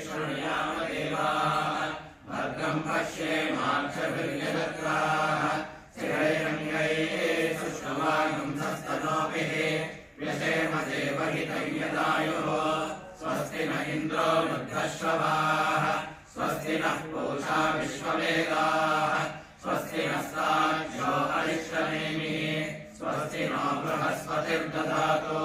विष्णुयामदेवाः वर्गम् पश्ये माक्षभिर्यदत्राः शिरैरङ्गैः सुष्ठवागुन्धस्तनोभिः व्यसेम देवहितयदायुः स्वस्ति न इन्द्रो वृद्धश्रवाः स्वस्ति नः पूषा विश्ववेदाः स्वस्ति नः साक्षो अरिष्टनेमिः स्वस्ति नो बृहस्पतिर्दधातु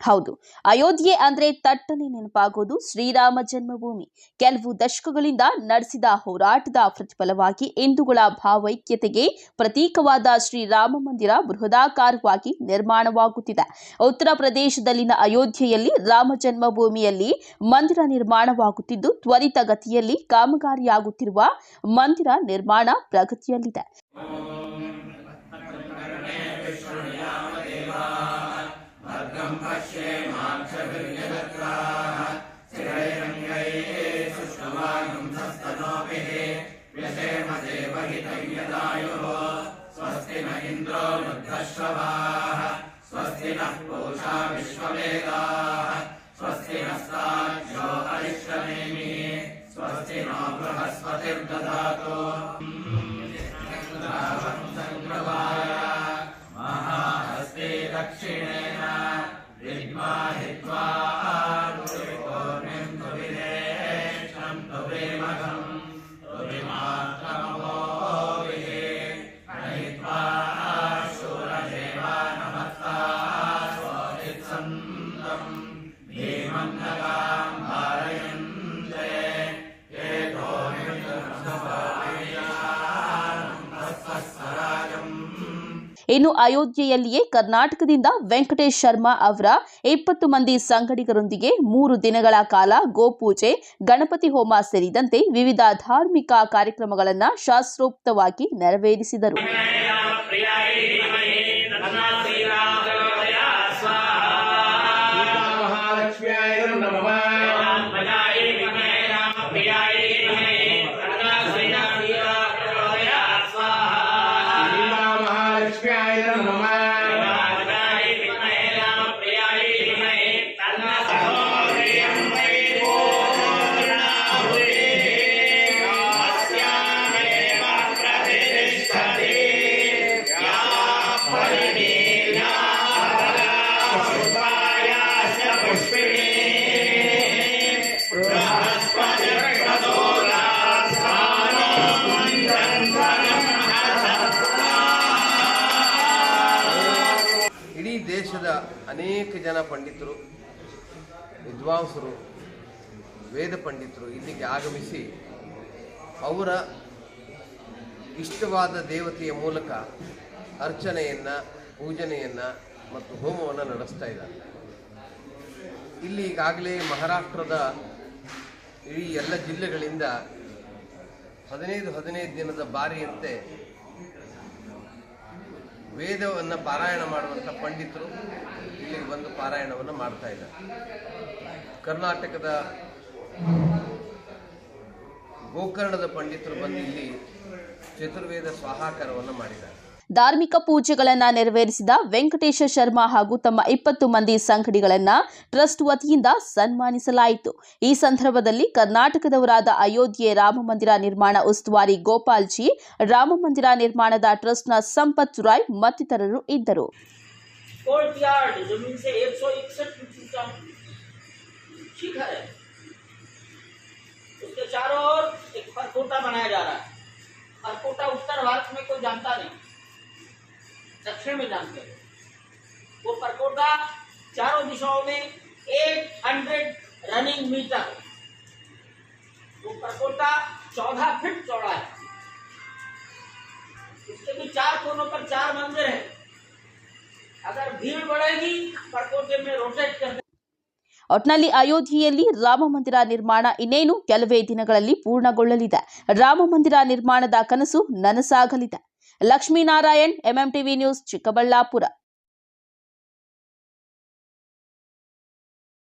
ಹೌದು. ಅಯೋಧ್ಯೆ ಅಂದ್ರೆ ತಟ್ಟನೆ ನೆನಪಾಗೋದು ಶ್ರೀರಾಮ ಜನ್ಮಭೂಮಿ. ಕೆಲವು ದಶಕಗಳಿಂದ ನಡೆಸಿದ ಹೋರಾಟದ ಪ್ರತಿಫಲವಾಗಿ ಹಿಂದೂಗಳ ಭಾವೈಕ್ಯತೆಗೆ ಪ್ರತೀಕವಾದ ಶ್ರೀರಾಮ ಮಂದಿರ ಬೃಹದಾಕಾರವಾಗಿ ನಿರ್ಮಾಣವಾಗುತ್ತಿದೆ. ಉತ್ತರ ಪ್ರದೇಶದಲ್ಲಿನ ಅಯೋಧ್ಯೆಯಲ್ಲಿ ರಾಮ ಜನ್ಮಭೂಮಿಯಲ್ಲಿ ಮಂದಿರ ನಿರ್ಮಾಣವಾಗುತ್ತಿದ್ದು ತ್ವರಿತ ಗತಿಯಲ್ಲಿ ಕಾಮಗಾರಿಯಾಗುತ್ತಿರುವ ಮಂದಿರ ನಿರ್ಮಾಣ ಪ್ರಗತಿಯಲ್ಲಿದೆ. पश्येमाक्षभिर्यदत्राः स्थिरैरङ्गैः सुष्ठुवागन्धस्तनोभिः व्यसेम देवहितम् यदायुः स्वस्ति न इन्द्रो वृद्धश्रवाः स्वस्ति नः पूषा विश्ववेदाः स्वस्ति नस्ताक्षो अरिष्टनेमिः स्वस्ति नो बृहस्पतिर्दधातु ಇನ್ನು ಅಯೋಧ್ಯೆಯಲ್ಲಿಯೇ ಕರ್ನಾಟಕದಿಂದ ವೆಂಕಟೇಶ್ ಶರ್ಮಾ ಅವರ ಇಪ್ಪತ್ತು ಮಂದಿ ಸಂಗಡಿಗರೊಂದಿಗೆ ಮೂರು ದಿನಗಳ ಕಾಲ ಗೋಪೂಜೆ, ಗಣಪತಿ ಹೋಮ ಸೇರಿದಂತೆ ವಿವಿಧ ಧಾರ್ಮಿಕ ಕಾರ್ಯಕ್ರಮಗಳನ್ನು ಶಾಸ್ತ್ರೋಕ್ತವಾಗಿ ನೆರವೇರಿಸಿದರು. ಅನೇಕ ಜನ ಪಂಡಿತರು, ವಿದ್ವಾಂಸರು, ವೇದ ಪಂಡಿತರು ಇಲ್ಲಿಗೆ ಆಗಮಿಸಿ ಅವರ ಇಷ್ಟವಾದ ದೇವತೆಯ ಮೂಲಕ ಅರ್ಚನೆಯನ್ನು, ಪೂಜನೆಯನ್ನು ಮತ್ತು ಹೋಮವನ್ನು ನಡೆಸ್ತಾ ಇದ್ದಾರೆ. ಇಲ್ಲಿ ಈಗಾಗಲೇ ಮಹಾರಾಷ್ಟ್ರದ ಇಡೀ ಎಲ್ಲ ಜಿಲ್ಲೆಗಳಿಂದ ಹದಿನೈದು ಹದಿನೈದು ದಿನದ ಬಾರಿಯಂತೆ ವೇದವನ್ನು ಪಾರಾಯಣ ಮಾಡುವಂಥ ಪಂಡಿತರು ಇಲ್ಲಿಗೆ ಬಂದು ಪಾರಾಯಣವನ್ನು ಮಾಡ್ತಾ ಇದ್ದಾರೆ. ಕರ್ನಾಟಕದ ಗೋಕರ್ಣದ ಪಂಡಿತರು ಬಂದು ಇಲ್ಲಿ ಚತುರ್ವೇದ ಸ್ವಾಹಾಕಾರವನ್ನು ಮಾಡಿದ್ದಾರೆ. ಧಾರ್ಮಿಕ ಪೂಜೆಗಳನ್ನ ನೆರವೇರಿಸಿದ ವೆಂಕಟೇಶ ಶರ್ಮಾ ಹಾಗೂ ತಮ್ಮ ಇಪ್ಪತ್ತು ಮಂದಿ ಸಂಘಡಿಗಳನ್ನ ಟ್ರಸ್ಟ್ ವತಿಯಿಂದ ಸನ್ಮಾನಿಸಲಾಯಿತು ಈ ಸಂದರ್ಭದಲ್ಲಿ ಕರ್ನಾಟಕದವರಾದ ಅಯೋಧ್ಯೆ ರಾಮ ಮಂದಿರ ನಿರ್ಮಾಣ ಉಸ್ತುವಾರಿ ಗೋಪಾಲ್ ಜಿ ರಾಮ ಮಂದಿರ ನಿರ್ಮಾಣದ ಟ್ರಸ್ಟ್ನ ಸಂಪತ್ ರಾಯ್ ಮತ್ತಿತರರು ಇದ್ದರು कोर्ट यार्ड जमीन से एक सौ इकसठ फीट ऊंचा शिखर है उसके चारों ओर एक परकोटा बनाया जा रहा है परकोटा उत्तर भारत में कोई जानता नहीं दक्षिण में जानते हैं वो परकोटा चारों दिशाओं में 800 रनिंग मीटर वो परकोटा 14 फीट चौड़ा है उसके भी चार कोनों पर चार मंदिर है अगर भीड़ बढ़ेगी परकोटे में रोटेट कर ಒಟ್ನಲ್ಲಿ ಅಯೋಧ್ಯೆಯಲ್ಲಿ ರಾಮ ಮಂದಿರ ನಿರ್ಮಾಣ ಇನ್ನೇನು ಕೆಲವೇ ದಿನಗಳಲ್ಲಿ ಪೂರ್ಣಗೊಳ್ಳಲಿದೆ ರಾಮ ಮಂದಿರ ನಿರ್ಮಾಣದ ಕನಸು ನನಸಾಗಲಿದೆ ಲಕ್ಷ್ಮೀನಾರಾಯಣ್ ಎಂಎಂಟಿವಿ ನ್ಯೂಸ್ ಚಿಕ್ಕಬಳ್ಳಾಪುರ